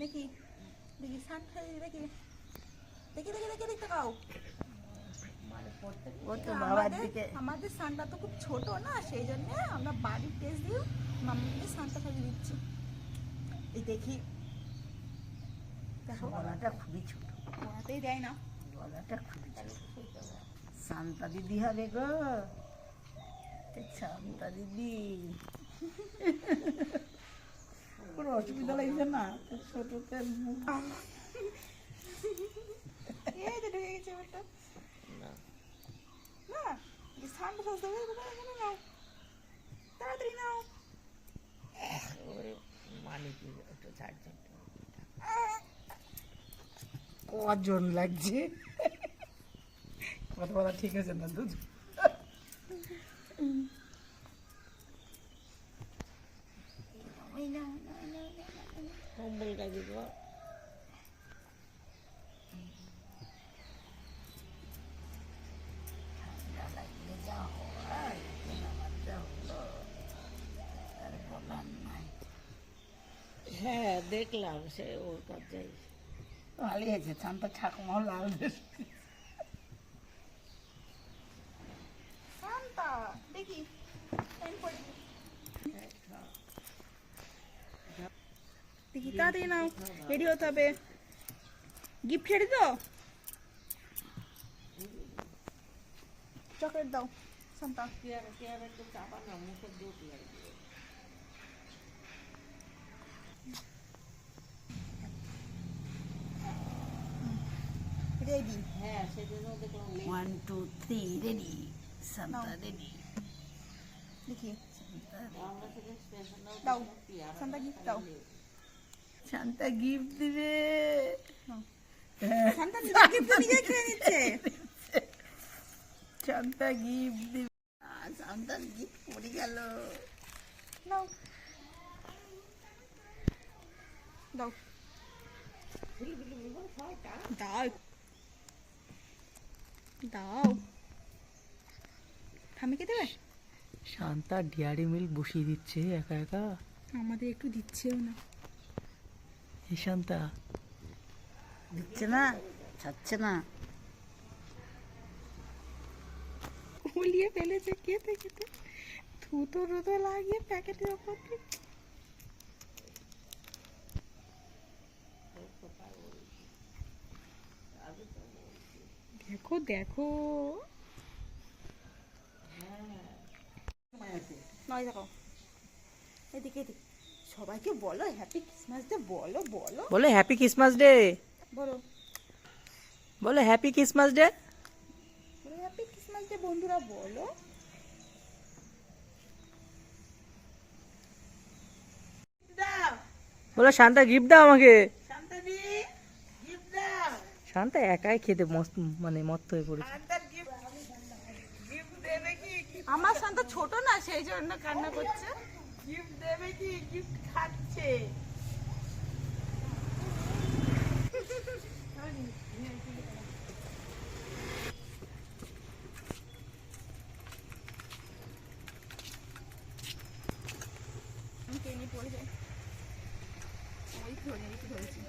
দেখি দেখি সানটা দেখি। দেখি দেখি দেখি দেখতে খাও ও তো বাবার আমাদের সানটা তো খুব ছোট না সেই জন্য আমরা বাড়ির টেস্ট দিয়ে মাম্মিকে সানটা খাইয়ে দিচ্ছি। এই দেখি। দেখো। গলাটা খুবই ছোট। ওনাতেই দেয় না। গলাটা খুবই ছোট। শান্তা দিদি হবে গো। শান্তা দিদি। অসুবিধা লাগছে না? ছোটতে এই ঢুকে গেছে ওটা না। এই এখানে নাও তাড়াতাড়ি নাও। কজন লাগছে? কথা বলা ঠিক আছে না দুধ? কম্বলটা দিব হ্যাঁ দেখলাম সে ওর কাছে ভালোই আছে শান্ত ঠাকুমাও লাল dress সান্তা দেখি টাইম পড়ে দেখি তাড়াতাড়ি নাও। রেডি হতে হবে। গিফট রেডি তো? চকলেট দাও ready one two three ready Santa ready দেখি দাও সান্তা গিফট দাও। শান্তা গিফট দিবে। হ্যাঁ, সান্তা গিফট নিজে খেয়ে নিচ্ছে। শান্তা গিফট দিবে। শান্তার গিফট পড়ে গেল। দাও। দাও। দাও। ঠামিকে দেবে? শান্তা ডিয়ারি মিল্ক বসিয়ে দিচ্ছে একা একা। আমাদের একটু দিচ্ছেও না। এই শান্তা দিচ্ছে না ছাড়ছে না গুলিয়ে ফেলেছে খেতে খেতে থুতো রুতো লাগিয়ে প্যাকেটের ওপর দেখো দেখো নয় দেখো এদিকে এদিকে সবাইকে বলো হ্যাপি ক্রিসমাস ডে বলো বলো। বলে হ্যাপি ক্রিসমাস ডে বলো। বলে হ্যাপি ক্রিসমাস ডে বলো হ্যাপি ক্রিসমাস ডে বন্ধুরা বলো। বলে শান্তা গিফট দাও আমাকে। শান্তা একাই খেতে মস্ত মানে মত্ত হয়ে পড়েছে। আমার শান্ত ছোট না সেই জন্য কান্না করছে। গিফট দেবে কি? গিফট খাচ্ছে। পড়ে যাই। ওই ধরে ধরেছি।